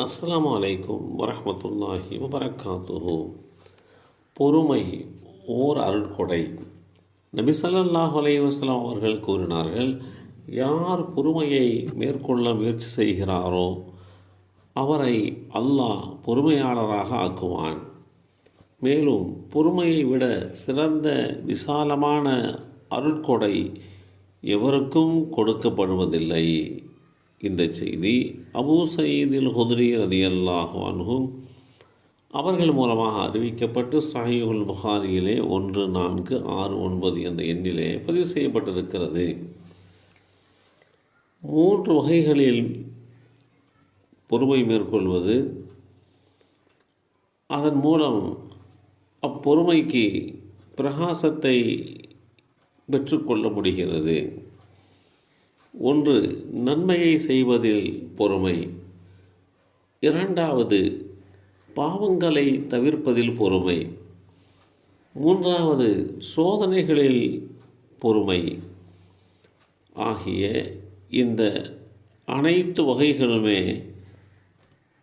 அஸ்லாம் அலைக்கும் வரமத்துல்லாஹி வபரகாத்துஹு. பொறுமை ஓர் அருட்கொடை நபி சல்லாஹ் அலைவாஸ்லாம் அவர்கள் கூறினார்கள் யார் பொறுமையை மேற்கொள்ள முயற்சி செய்கிறாரோ அவரை அல்லாஹ் பொறுமையாளராக ஆக்குவான். மேலும் பொறுமையை விட சிறந்த விசாலமான அருட்கொடை எவருக்கும் கொடுக்கப்படுவதில்லை. இந்த செய்தி அபூ சயீதில் ஹுத்ரி ரதி அன்ஹு அவர்கள் மூலமாக அறிவிக்கப்பட்டு சஹீஹுல் புகாரியிலே ஒன்று நான்கு ஆறு ஒன்பது என்ற எண்ணிலே பதிவு செய்யப்பட்டிருக்கிறது. மூன்று வகைகளில் பொறுமை மேற்கொள்வது அதன் மூலம் அப்பொறுமைக்கு பிரகாசத்தை பெற்றுக்கொள்ள முடிகிறது. ஒன்று நன்மையை செய்வதில் பொறுமை. இரண்டாவது பாவங்களை தவிர்ப்பதில் பொறுமை. மூன்றாவது சோதனைகளில் பொறுமை. ஆகிய இந்த அனைத்து வகைகளுமே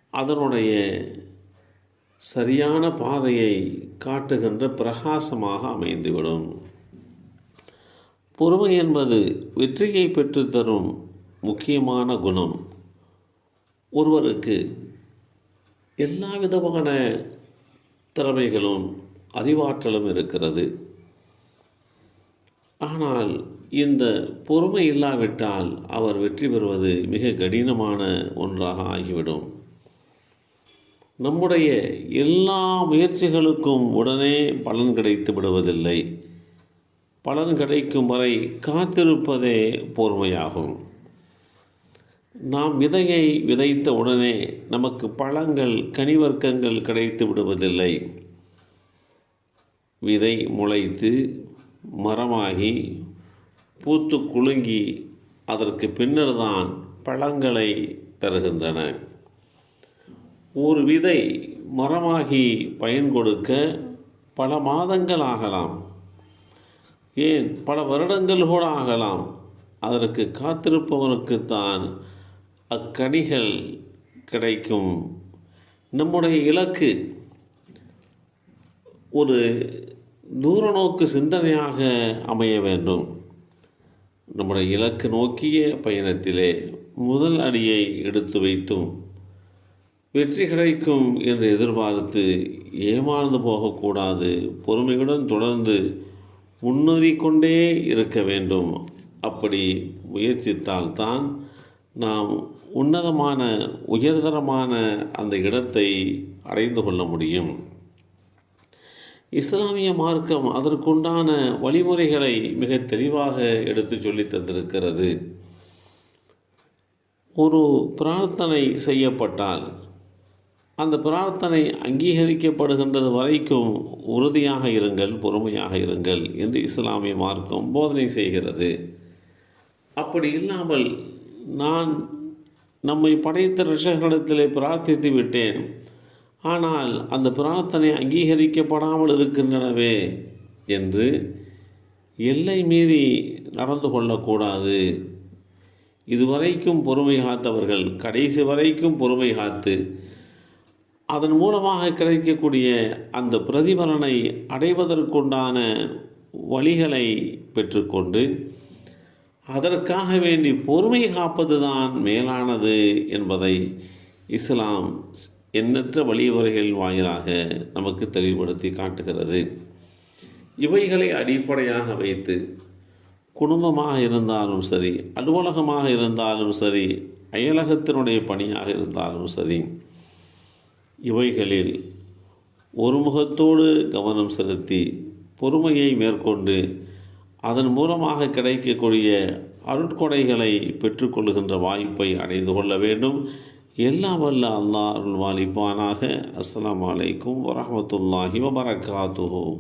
அதனுடைய சரியான பாதையை காட்டுகின்ற பிரகாசமாக அமைந்துவிடும். பொறுமை என்பது வெற்றியை பெற்றுத்தரும் முக்கியமான குணம். ஒருவருக்கு எல்லா விதமான திறமைகளும் அறிவாற்றலும் இருக்கிறது. ஆனால் இந்த பொறுமை இல்லாவிட்டால் அவர் வெற்றி பெறுவது மிக கடினமான ஒன்றாக ஆகிவிடும். நம்முடைய எல்லா முயற்சிகளுக்கும் உடனே பலன் கிடைத்து விடுவதில்லை. பலன் கிடைக்கும் வரை காத்திருப்பதே பொறுமையாகும். நாம் விதையை விதைத்த உடனே நமக்கு பழங்கள் கனிவர்க்கங்கள் கிடைத்து விடுவதில்லை. விதை முளைத்து மரமாகி பூத்து குலுங்கி அதற்கு பின்னர் தான் பழங்களை தருகின்றன. ஒரு விதை மரமாகி பயன் கொடுக்க பல மாதங்கள் ஆகலாம். ஏன்? பல வருடங்கள் கூட ஆகலாம். அதற்கு காத்திருப்பவனுக்குத்தான் அக்கனிகள் கிடைக்கும். நம்முடைய இலக்கு ஒரு தூரநோக்கு சிந்தனையாக அமைய வேண்டும். நம்முடைய இலக்கு நோக்கிய பயணத்திலே முதல் அடியை எடுத்து வைத்தும் வெற்றி கிடைக்கும் என்று எதிர்பார்த்து ஏமாந்து போகக்கூடாது. பொறுமையுடன் தொடர்ந்து முன்னேறிக்கொண்டே இருக்க வேண்டும். அப்படி முயற்சித்தால்தான் நாம் உன்னதமான உயர்தரமான அந்த இடத்தை அடைந்து கொள்ள முடியும். இஸ்லாமிய மார்க்கம் அதற்குண்டான வழிமுறைகளை மிக தெளிவாக எடுத்து சொல்லி தந்திருக்கிறது. ஒரு பிரார்த்தனை செய்யப்பட்டால் அந்த பிரார்த்தனை அங்கீகரிக்கப்படுகின்றது வரைக்கும் உறுதியாக இருங்கள் பொறுமையாக இருங்கள் என்று இஸ்லாமிய மார்க்கம் போதனை செய்கிறது. அப்படி இல்லாமல் நான் நம்மை படைத்த ரிஷகளிடத்திலே பிரார்த்தித்து விட்டேன். ஆனால் அந்த பிரார்த்தனை அங்கீகரிக்கப்படாமல் இருக்கின்றனவே என்று எல்லை மீறி நடந்து கொள்ளக்கூடாது. இதுவரைக்கும் பொறுமை காத்தவர்கள் கடைசி வரைக்கும் பொறுமை காத்து அதன் மூலமாக கிடைக்கக்கூடிய அந்த பிரதிபலனை அடைவதற்குண்டான வழிகளை பெற்றுக்கொண்டு அதற்காக வேண்டி பொறுமை காப்பது தான் மேலானது என்பதை இஸ்லாம் எண்ணற்ற வழிமுறைகள் வாயிலாக நமக்கு தெளிவுபடுத்தி காட்டுகிறது. இவைகளை அடிப்படையாக வைத்து குடும்பமாக இருந்தாலும் சரி அலுவலகமாக இருந்தாலும் சரி அயலகத்தினுடைய பணியாக இருந்தாலும் சரி இவைகளில் ஒருமுகத்தோடு கவனம் செலுத்தி பொறுமையை மேற்கொண்டு அதன் மூலமாக கிடைக்கக்கூடிய அருட்கொடைகளை பெற்றுக்கொள்கின்ற வாய்ப்பை அடைந்து கொள்ள வேண்டும். எல்லாம் வல்ல அல்லாஹ் அருள்வாளிப்பானாக அஸ்லாம் வலைக்கும் வரமத்துல்லாஹி வபரகாத்துஹூ.